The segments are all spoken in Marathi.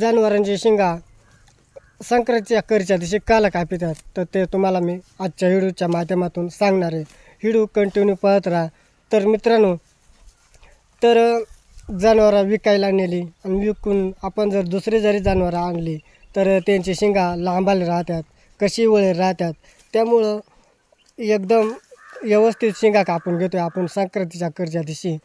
जनावरांची शिंगा संक्रांतीच्या करच्या दिवशी काला कापितात. तर ते तुम्हाला मी आजच्या हिडूच्या माध्यमातून सांगणार आहे. हिडू कंटिन्यू पळत राहा. तर मित्रांनो तर जनावरं विकायला नेली आणि विकून आपण जर दुसरी जरी जनावरं आणली तर त्यांची शिंगा लांबायला राहतात कशी वळे राहतात. त्यामुळं एकदम व्यवस्थित शिंगा कापून घेतो आहे आपण संक्रांतीच्या करच्या दिवशी.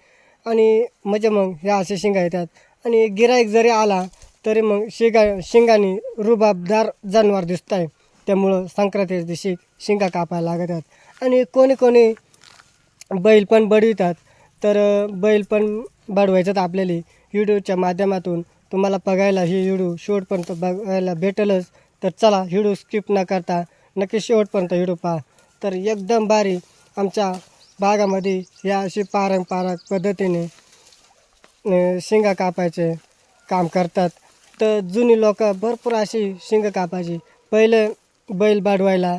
आणि म्हणजे मग ह्या असे शिंगा येतात. आणि गिराईक जरी आला तरी मग शिंगा शिंगाने रुबाबदार जनावर दिसत आहे त्यामुळं संक्रांतीच्या दिवशी शिंगा कापायला लागतात आणि कोणी कोणी बैल पण बडवितात. तर बैल पण बडवायचं आपल्याला व्हिडिओच्या माध्यमातून. तुम्हाला बघायला ही व्हिडिओ शेवटपर्यंत बघायला भेटेलच. तर चला व्हिडिओ स्किप न करता नक्की शेवटपर्यंत व्हिडिओ पहा. तर एकदम भारी आमच्या भागामध्ये या अशी पारंपरिक पद्धतीने शेंगा शिंगा कापायचे काम करतात. तर जुनी लोक भरपूर अशी शिंग कापायची. पहिले बैल बाडवायला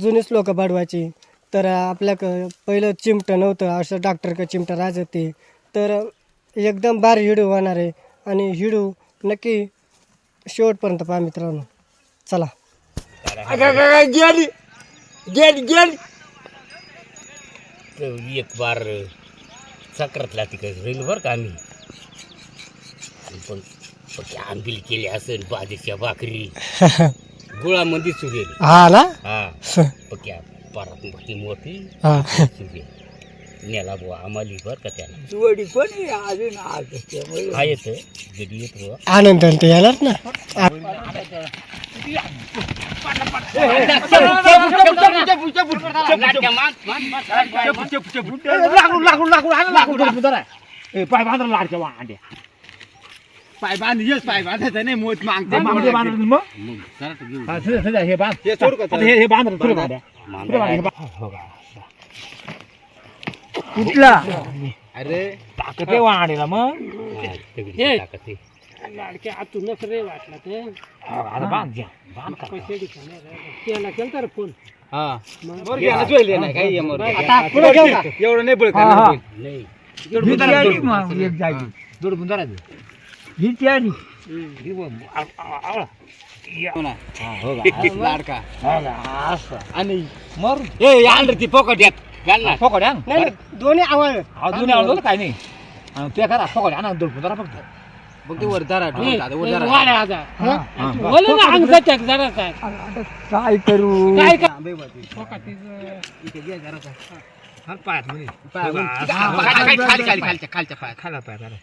जुनीच लोक बाडवायची. तर आपल्याक पहिलं चिमटं नव्हतं असं डॉक्टरकडे चिमटं राहत ते. तर एकदम भारी हिडू होणार आहे आणि हिडू नक्की शेवटपर्यंत पहा मित्रांनो. चला. गेली. गेली गेली. एक बार चक्रातला तिकडे रेल बरं का आम्ही. पण आंबील केली असेल बाजूच्या भाकरी गुळामध्ये सुरेल हा ना हा पक्या पारात मोठी मोठी हा सुरेल नेला बुवा आम्हाला बरं का त्याला जोडी पण आहे अजून आज हा येतं गडी येत बुवा आनंद ते येणार ना लागू लागू लागू पाय बांध येस पाय बांधायचं नाही मोत मागते. मागते मग हा, हे आता हे हे. हे बांध. कुठला? अरे. ताकद आहे मग. हा. लाडक्या आतूनच रे वाटला ते. हा, आता बांध. घ्या. बांध का. त्याला केलं तर फोन. एवढं नाही बळ नाही. एक जागी. दोड बुंदारा दे ही ती आली लाडका आणि मर ए आण रे ती पकडण्यात घाल ना फकोड आण नाही नाही, दोन्ही आवड हा दोन्ही आवडतो काय नाही आणि ते करा फकोड आणा दोड बुंदारा फक्त मग ते वर धरा ठेवून आता वर धरा. काय करू काय हा, पायात म्हणे. खाली, खाली, खाली, खाली, खालच्या खालच्या पायात खाला पायात आला.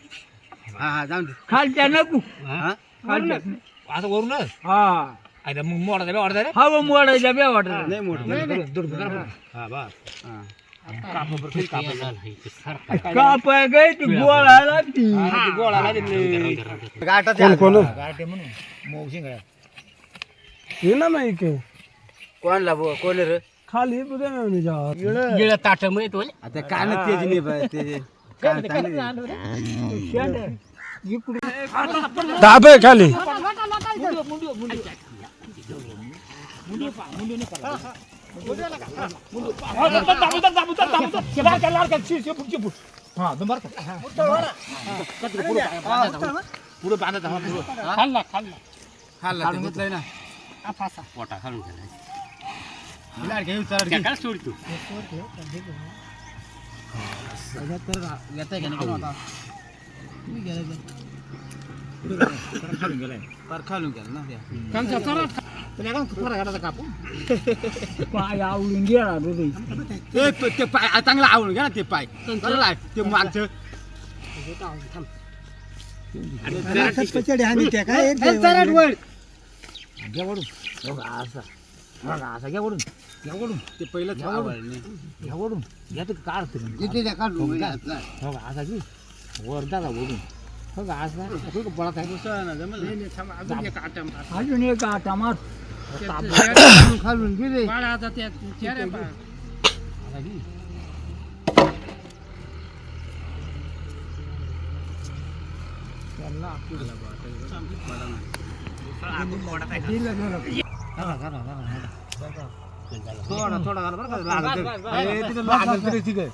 हा हा जाऊन दे. खालच्या नको. हा? खालच्या. असं वरूनच? हा. अरे मग बे हा बे वाटत नाही मोठ हा. हा. ते ती गोळा लागती गोळाला कोण कोण? गाठे म्हणून. मौसिंग ये ना नाही के कोणला कोण रे? खाली बुद्या नाही जा गिळ ताट मिळत बोले आता कान तेज नाही बा, ते कान चांगले. दाबे खाली पुढे बांधत हा पुढे खाल्ला खाल्ला खाल्ला ते गुतलंय ना पोटा खालून गेला हिला घेऊ चला त्या काय सोडतो येताय का नाही आता? तुम्ही गेलाय. का? खालून गेला ना त्या. पाय आवडून गेला ते पाय चांगला आवडून घ्या ना ते पाय. ते मागचं. घ्या वडून असा. घ्या वडून घ्या वडून ते पहिलंच आवडलं घ्या तर काढ तुम्ही इथे त्या काढून घ्या. बघा असा घे वर दादा वडून बघा असा खूप बळत आहे. उसळा ना, जमलं? अजून एक आटा मार खालून- गेले. असा घे थोडा थोडा घाल बरं का, लागलं तर. ए, तिथं लागलं तरी ठीक आहे.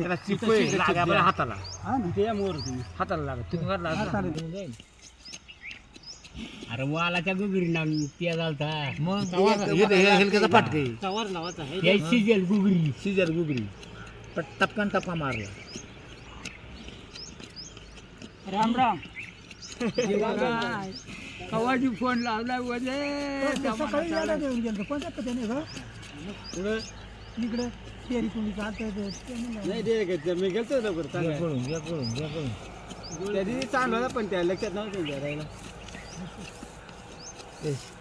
त्याला चिप आहे, चिप लागा द्या. बरं हाताला. हा ना, ते या मोर तुम्ही. हाताला लागत तुम्ही घातला असता. अरे वालाच्या गुगरी ना पिया झालता. मग हेलकेचा फाटके. त्या शिजेल गुगरी गुगरी पण टपकान टपका मारला. राम राम. कवाजी फोन लावला वजे. सकाळी यायला देऊन गेलं कोणत्या पत्याने ग? इकडे. शेरी कोणी नाही ते घेतलं मी गेलतो लवकर. चांगलं त्या दिवशी चांगलं होतं पण त्या लक्षात नव्हतं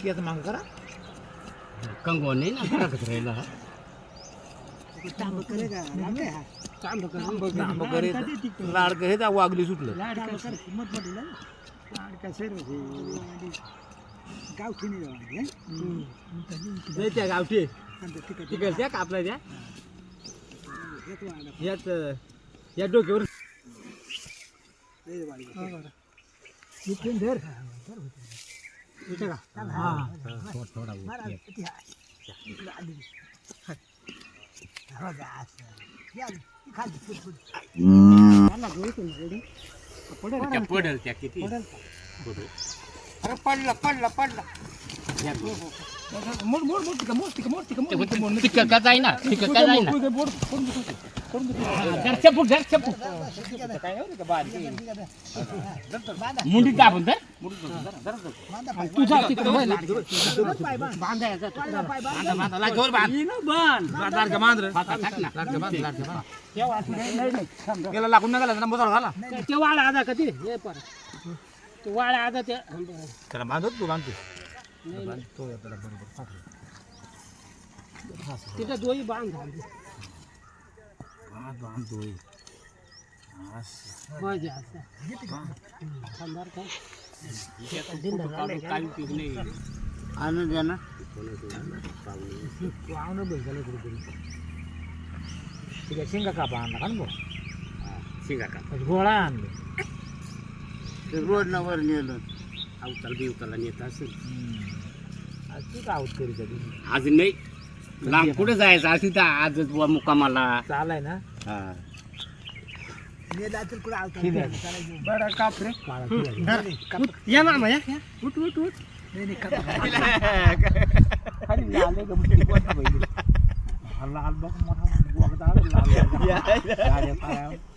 केस माग करा. कंगवा नाही ना फरकच राहिला हा. लाडक हे त्या वागली सुटलं. नाही त्या गावठी. तिकडच्या का आपल्या त्या? याच या डोक्यावर. त्या पडल त्या किती अरे पडला पडला पडला तिक का जाईना का जाईना घरच्या पुढ घरच्या पुढ मुंडी दाबून धर. तुझा तिकडे गेला लागून नका ना मोजार घाला ते वाळा आधा पर. ते वाळा आधा ते. त्याला बांधत तू बांधतो. तिथं दोही बांध घाल बांधतो मजा असं. खांदार काय काही पीक नाही आनंद आहे ना ठीक आहे शिंगा कापा आणला का ना भाऊ? शिंगा का त्याची गोळा आणले रोड वर नेलं अवताल बिवताला नेत असेल आज तू काय आऊत करी कधी आज नाही लांब कुठे जायचं? असं तर आजच बुवा मुक्कामाला. चालाय ना. हा. बरं काप रे. या मामा या. उठ उठ उठ. खाली लाल बघ मोठा.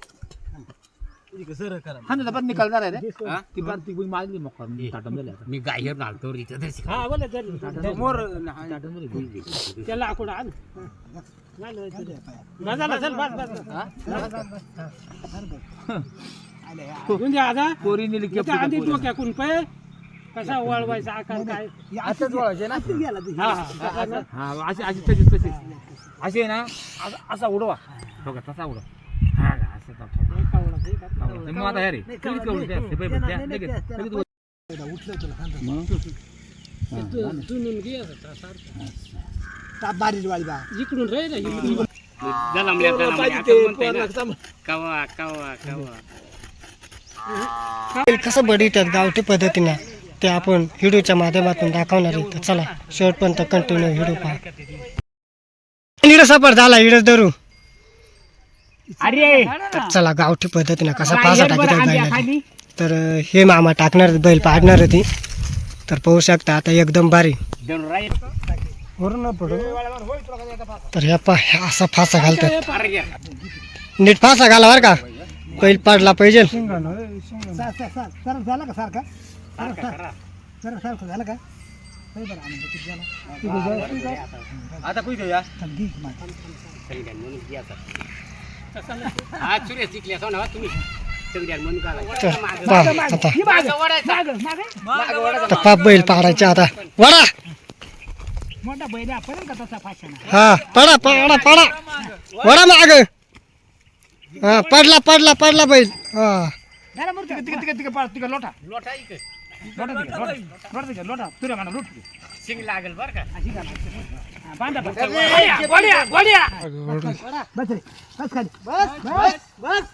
सर करा हा ना पण निकालणार आहे रे. ती पण ती मारली मोका ताटम झाली आता. मी गायर नालतो इथं. तशी. हा बोला तरी मोर ताटम झाली त्याला आकुड आण झालं तरी. बस झालं, चल बस. बस घेऊन द्या आता. कोरी नेली इथं आधी डोक्याकून पै कसा वळवायचा आकार काय? असंच ना? हा हा कसा ना? हा. अशी अशी तशी तशी अशी आहे ना? असा- असा उडवा तसा उडवा. हा असं तर मग? आता ते लगेच- लगेच वर- का. कवा कवा कवा. कसं बडितात गावठी पद्धतीनं ते आपण व्हिडिओच्या माध्यमातून दाखवणार आहे तर चला शेवटपर्यंत कंटिन्यू व्हिडिओ पहा. इडं सापड झाला इडं धरू. अरे! तर चला गावठी पद्धतीनं कसा पासा टाकतात बैलाला. खाली? तर हे मामा टाकणार बैल पाडणार होती तर पाहू शकता आता एकदम भारी. पडू. तर ह्या पा असा फासा घालतात. नीट फासा घाला बरं का. बैल पाडला पाहिजे. आता कुठे. हा असो ना तुम्ही. पा बैल पाडायचे आता. वडा! मोठा बैल आपण का तसा फाशाना हा पडा पडा पडा. वडा माग. हा पडला पडला पडला बैल. हा. लोटा. लोटा. लोटा लोटा लोटा तिकडे, लोटा. लागेल बरं का? बांधा बस. गोड्या, गोड्या, गोड्या. बस बस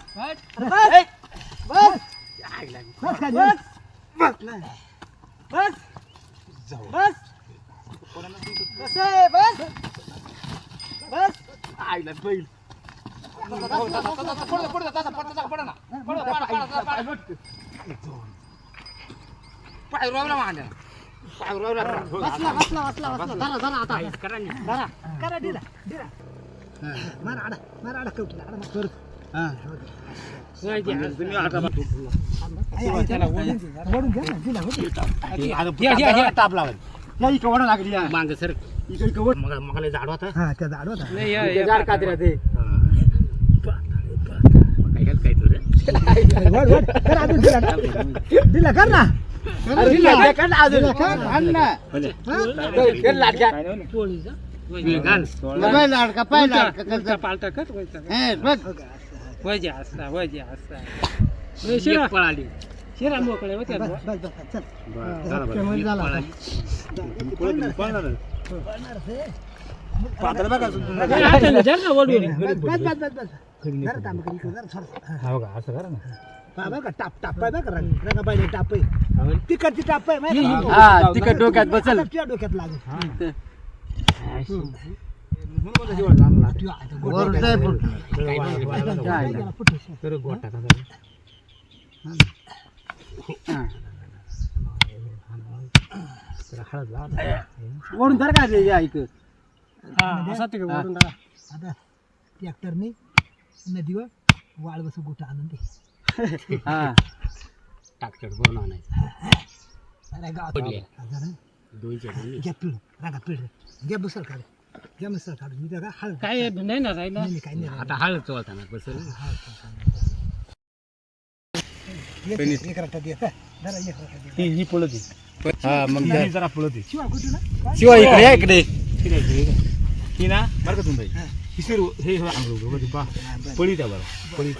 ए, बस बस आईला बैल पाय रोवला मांड्या बसला बसला बसला बसला. धरा धरा आता. धरा. करा दिला दिला. मारा आडा मारा आडा कवटीला आडा मार. तुम्ही आता बघ. आई, आई, त्याला ओढून घे, जरा. ओढून घे ना, दिला, हो दे. आता ताप- ताप लागेल. या इकडे वडा लागली या. मांग सर. इकडे इकडे वड मग मगाला झाड होता. हा त्या झाड होता. झाड कातऱ्या ते. काय काय तू रे? वड, वड. कर अजून दिला ना. दिला कर ना. कर ना कर. ना. कर लाडका, पाय लाडका, कर, कर. पालटा कर हे, बघ. वयजे असता वयजे असता एक पळाली. शिरा मोकळे होते. पाताला बघा. जरा थांब, इकडे, इकडे, जरा थोडं. हा. का टाप टाप आहे बघा रंग रंगा पाहिजे टाप आहे. तिकडची टाप आहे माहिती आहे? हा, तिकट डोक्यात बसल. आता तुझ्या डोक्यात लागेल. काय गेला, फुटूस. वरून जर काय ते धरा. आता ट्रॅक्टरने नदीवर वाळ बस गोटा आणून दे. हा. टाकचट भरून आणायचं. दोनच्या दोन्ही घ्या पिढ रागा पिढ. घ्या बसल काढ घ्या काढ मी काय नाही ना राहिलं. नाही नाही, आता हळद चोळताना बसल एक- एक रट्टा दे हा, जरा रट्टा दे. ही ही पळत हा मग जरा पळत शिवा कुठे ना शिवा इकडे इकडे. ही ना बरं का तुम्ही? ही. हे हे आंघोळ पळी त्या बरं. पळी